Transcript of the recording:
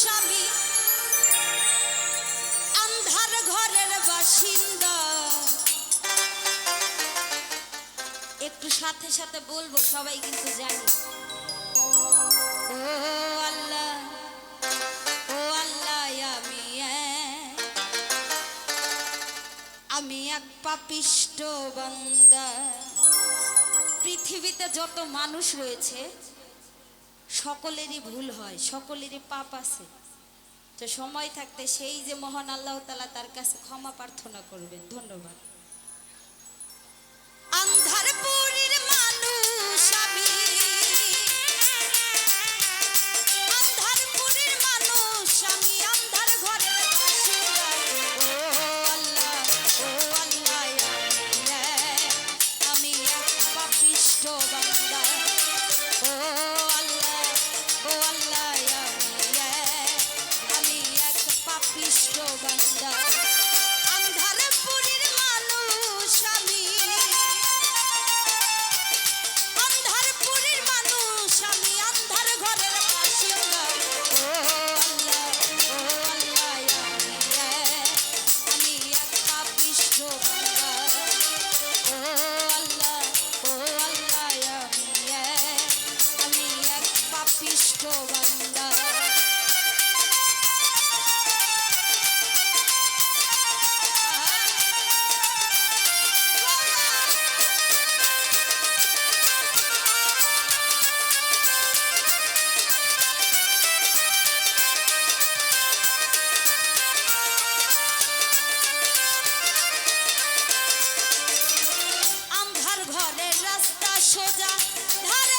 স্বামী। আন্ধার ঘরের বাসিন্দা। একটু সাথে সাথে বলব, সবাই কিন্তু জানি। ও আল্লাহ ও আল্লাহ, আমি আমি এক পাপিষ্ট বান্দা। পৃথিবীতে যত মানুষ রয়েছে সকলেরই ভুল হয়, সকলেরই পাপ আছে। তো সময় থাকতে সেই যে মহান আল্লাহ তালা তার কাছে ক্ষমা প্রার্থনা করবেন। ধন্যবাদ। সোজা ধারে